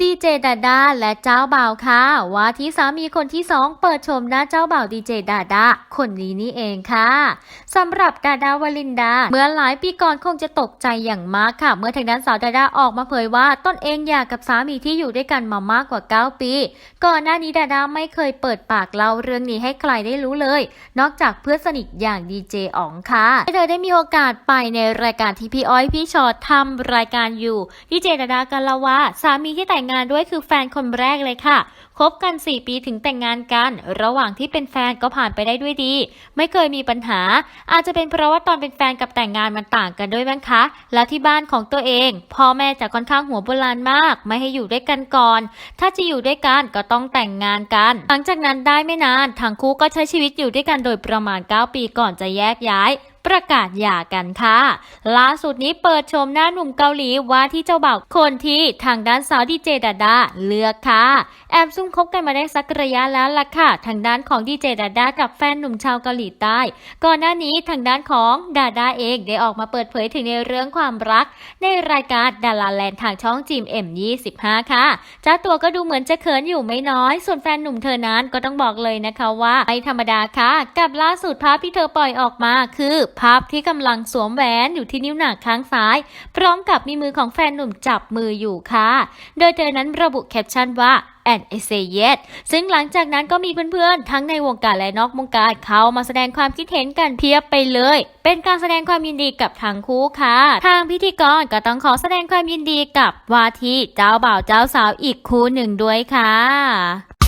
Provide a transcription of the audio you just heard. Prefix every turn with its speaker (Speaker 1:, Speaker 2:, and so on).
Speaker 1: ดีเจดาดาและเจ้าบ่าวค่ะว่าที่สามีคนที่สองเปิดชมหน้าเจ้าบ่าวดีเจดาดาคนนี้นี่เองค่ะสำหรับดาดาวลินดา เมื่อหลายปีก่อนคงจะตกใจอย่างมากค่ะ เมื่อทางด้านสาวดาดาออกมาเผยว่าตนเองอยากกับสามีที่อยู่ด้วยกันมามากกว่า 9 ปี ก่อนหน้านี้ดาดาไม่เคยเปิดปากเล่าเรื่องนี้ให้ใครได้รู้เลย นอกจากเพื่อนสนิทอย่างดีเจอ๋องค่ะเธอได้มีโอกาสไปในรายการที่พี่อ้อยพี่ชอตทำรายการอยู่ดีเจดาดากันละว่าสามีที่แต่งงานด้วยคือแฟนคนแรกเลยค่ะ คบกัน 4 ปีถึงแต่งงานกัน ระหว่างที่เป็นแฟนก็ผ่านไปได้ด้วยดี ไม่เคยมีปัญหา อาจจะเป็นเพราะว่าตอนเป็นแฟนกับแต่งงานมันต่างกันด้วยมั้งคะ แล้วที่บ้านของตัวเอง พ่อแม่จะค่อนข้างหัวโบราณมาก ไม่ให้อยู่ด้วยกันก่อน ถ้าจะอยู่ด้วยกันก็ต้องแต่งงานกัน หลังจากนั้นได้ไม่นานทั้งคู่ก็ใช้ชีวิตอยู่ด้วยกันโดยประมาณ 9 ปีก่อนจะแยกย้าย ประกาศหย่ากันค่ะ ล่าสุดนี้เปิดชมหน้าหนุ่มเกาหลีว่าที่เจ้าบ่าวคนที่ทางด้านสาวดีเจดาดาเลือกค่ะ แอบซุ่มคบกันมาได้สักระยะแล้วล่ะค่ะ ทางด้านของดีเจดาดากับแฟนหนุ่มชาวเกาหลีใต้ ก่อนหน้านี้ทางด้านของดาดาเองได้ออกมาเปิดเผยถึงในเรื่องความรัก ในรายการดาราแลนด์ทางช่องจีม M25 ค่ะเจ้าตัวก็ดูเหมือนจะเขินอยู่ไม่น้อย ส่วนแฟนหนุ่มเธอนั้นก็ต้องบอกเลยนะคะว่าไม่ธรรมดาค่ะ กับล่าสุดภาพที่เธอปล่อยออกมาคือภาพที่กำลังสวมแหวนอยู่ที่นิ้วหนักข้างซ้าย พร้อมกับมีมือของแฟนหนุ่มจับมืออยู่ค่ะ โดยเธอนั้นระบุแคปชั่นว่า and I say yes ซึ่งหลังจากนั้นก็มีเพื่อนๆ ทั้งในวงการและนอกวงการเขามาแสดงความคิดเห็นกันเพียบไปเลย เป็นการแสดงความยินดีกับทั้งคู่ค่ะ ทางพิธีกรก็ต้องขอแสดงความยินดีกับวาที่เจ้าบ่าวเจ้าสาวอีกคู่หนึ่งด้วยค่ะ